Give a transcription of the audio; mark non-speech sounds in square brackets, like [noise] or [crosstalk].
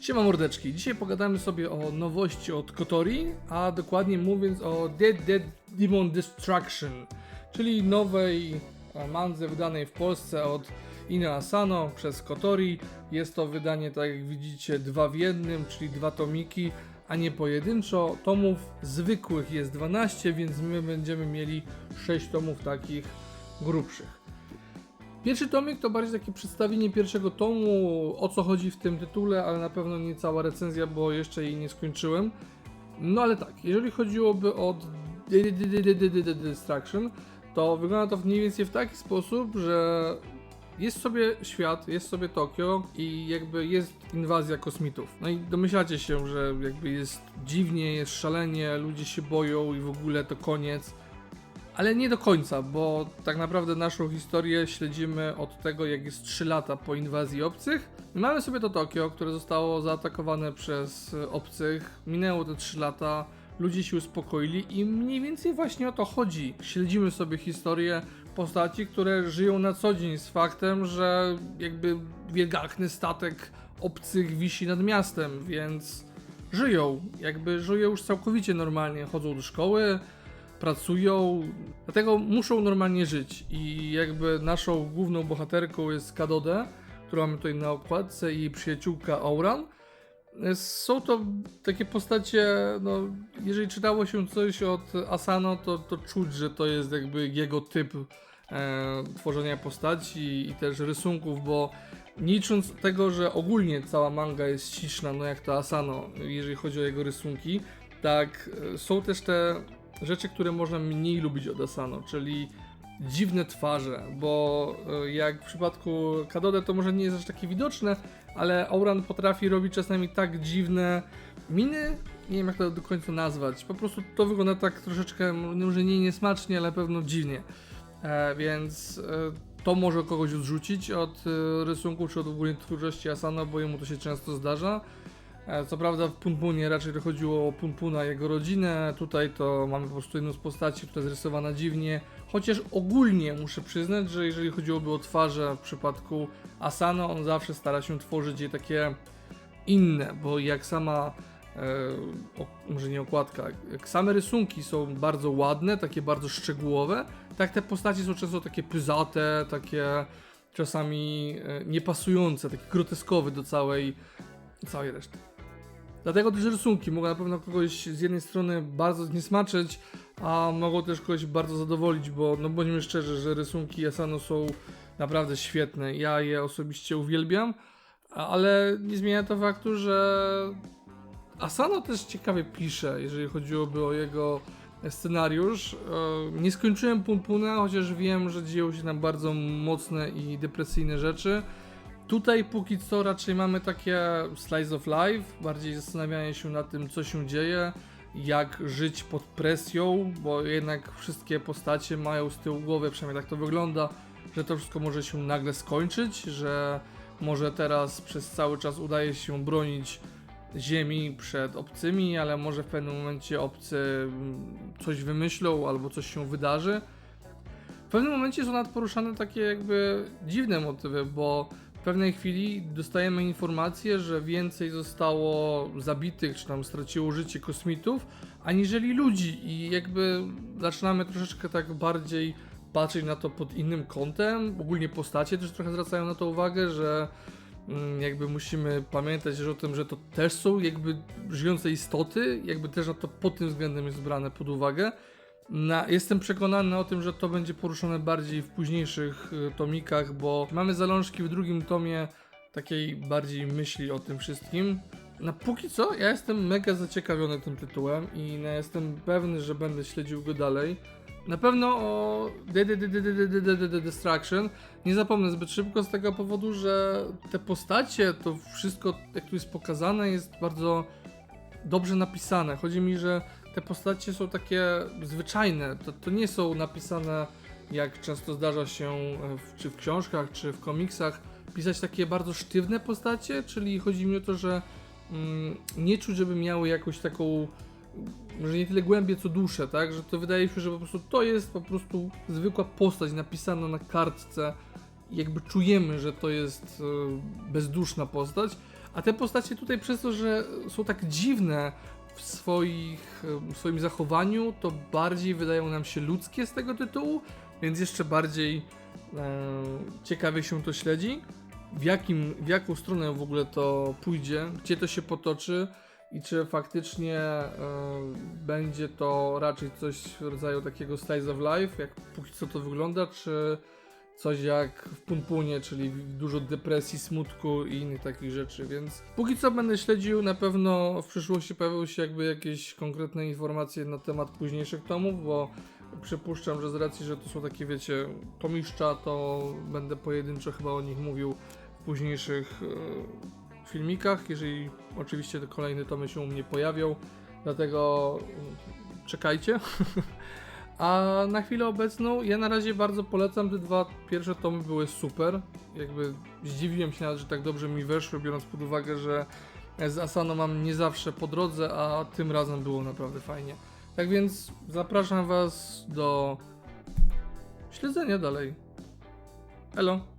Siema mordeczki, dzisiaj pogadamy sobie o nowości od Kotori, a dokładnie mówiąc o Dead Dead Demon Destruction, czyli nowej e, mandze wydanej w Polsce od Ina Asano przez Kotori. Jest to wydanie, tak jak widzicie, dwa w jednym, czyli dwa tomiki, a nie pojedynczo. Tomów zwykłych jest 12, więc my będziemy mieli 6 tomów takich grubszych. Pierwszy tomik to bardziej takie przedstawienie pierwszego tomu, o co chodzi w tym tytule, ale na pewno nie cała recenzja, bo jeszcze jej nie skończyłem. No ale tak, jeżeli chodziłoby o Destruction, to wygląda to mniej więcej w taki sposób, że jest sobie świat, jest sobie Tokio i jakby jest inwazja kosmitów. No i domyślacie się, że jakby jest dziwnie, jest szalenie, ludzie się boją i w ogóle to koniec. Ale nie do końca, bo tak naprawdę naszą historię śledzimy od tego, jak jest 3 lata po inwazji obcych. Mamy sobie to Tokio, które zostało zaatakowane przez obcych. Minęło te 3 lata, ludzie się uspokoili i mniej więcej właśnie o to chodzi. Śledzimy sobie historię postaci, które żyją na co dzień z faktem, że jakby wielgachny statek obcych wisi nad miastem, więc żyją, jakby żyją już całkowicie normalnie, chodzą do szkoły, pracują, dlatego muszą normalnie żyć i jakby naszą główną bohaterką jest Kadode, którą mamy tutaj na okładce i przyjaciółka Auran. Są to takie postacie, no, jeżeli czytało się coś od Asano, to, to czuć, że to jest jakby jego typ e, tworzenia postaci i też rysunków, bo nie licząc tego, że ogólnie cała manga jest śliczna, no jak to Asano, jeżeli chodzi o jego rysunki, tak e, są też te rzeczy, które można mniej lubić od Asano, czyli dziwne twarze, bo e, jak w przypadku Kadode to może nie jest aż takie widoczne, ale Auran potrafi robić czasami tak dziwne miny, nie wiem jak to do końca nazwać, po prostu to wygląda tak troszeczkę, może nie niesmacznie, ale pewno dziwnie, e, więc e, to może kogoś odrzucić od e, rysunku czy od ogólnej twórczości Asano, bo jemu to się często zdarza. E, Co prawda w Punpunie raczej chodziło o Punpuna jego rodzinę, tutaj to mamy po prostu jedną z postaci, która jest rysowana dziwnie, chociaż ogólnie muszę przyznać, że jeżeli chodziłoby o twarze w przypadku Asano, on zawsze stara się tworzyć je takie inne, bo jak sama, e, o, może nie okładka, jak same rysunki są bardzo ładne, takie bardzo szczegółowe, tak te postaci są często takie pyzate, takie czasami e, niepasujące, takie groteskowe do całej, całej reszty. Dlatego też rysunki mogą na pewno kogoś z jednej strony bardzo zniesmaczyć, a mogą też kogoś bardzo zadowolić, bo no bądźmy szczerzy, że rysunki Asano są naprawdę świetne. Ja je osobiście uwielbiam, ale nie zmienia to faktu, że Asano też ciekawie pisze, jeżeli chodziłoby o jego scenariusz. E, Nie skończyłem Punpuna, chociaż wiem, że dzieją się tam bardzo mocne i depresyjne rzeczy. Tutaj póki co raczej mamy takie slice of life, bardziej zastanawianie się nad tym, co się dzieje, jak żyć pod presją, bo jednak wszystkie postacie mają z tyłu głowy, przynajmniej tak to wygląda, że to wszystko może się nagle skończyć, że może teraz przez cały czas udaje się bronić ziemi przed obcymi, ale może w pewnym momencie obcy mm, coś wymyślą albo coś się wydarzy. W pewnym momencie są nawet poruszane takie jakby dziwne motywy, bo w pewnej chwili dostajemy informację, że więcej zostało zabitych, czy tam straciło życie kosmitów, aniżeli ludzi i jakby zaczynamy troszeczkę tak bardziej patrzeć na to pod innym kątem. Ogólnie postacie też trochę zwracają na to uwagę, że mm, jakby musimy pamiętać też o tym, że to też są jakby żyjące istoty, jakby też na to pod tym względem jest brane pod uwagę. Na, jestem przekonany o tym, że to będzie poruszone bardziej w późniejszych y, tomikach, bo mamy zalążki w drugim tomie takiej bardziej myśli o tym wszystkim. Na póki co ja jestem mega zaciekawiony tym tytułem i no, jestem pewny, że będę śledził go dalej. Na pewno o Destruction nie zapomnę zbyt szybko z tego powodu, że te postacie, to wszystko jak tu jest pokazane jest bardzo dobrze napisane. Chodzi mi, że te postacie są takie zwyczajne. To, to nie są napisane jak często zdarza się e, w, czy w książkach, czy w komiksach, pisać takie bardzo sztywne postacie, czyli chodzi mi o to, że mm, nie czuć, żeby miały jakąś taką może nie tyle głębię, co duszę, tak? Że to wydaje się, że po prostu to jest po prostu zwykła postać napisana na kartce. Jakby czujemy, że to jest e, bezduszna postać, A te postacie tutaj przez to, że są tak dziwne w swoich, w swoim zachowaniu, to bardziej wydają nam się ludzkie z tego tytułu, więc jeszcze bardziej e, ciekawie się to śledzi. W, jakim, w jaką stronę w ogóle to pójdzie, gdzie to się potoczy i czy faktycznie e, będzie to raczej coś w rodzaju takiego slice of life, jak póki co to wygląda, czy coś jak w Punpunie, czyli dużo depresji, smutku i innych takich rzeczy, więc póki co będę śledził, na pewno w przyszłości pojawią się jakby jakieś konkretne informacje na temat późniejszych tomów, bo przypuszczam, że z racji, że to są takie, wiecie, tomiszcza, to będę pojedynczo chyba o nich mówił w późniejszych e, filmikach, jeżeli oczywiście te kolejne tomy się u mnie pojawią, dlatego czekajcie. [laughs] A na chwilę obecną ja na razie bardzo polecam, te dwa pierwsze tomy były super. Jakby zdziwiłem się nawet, że tak dobrze mi weszły, biorąc pod uwagę, że z Asano mam nie zawsze po drodze, a tym razem było naprawdę fajnie. Tak więc zapraszam Was do śledzenia dalej. Elo.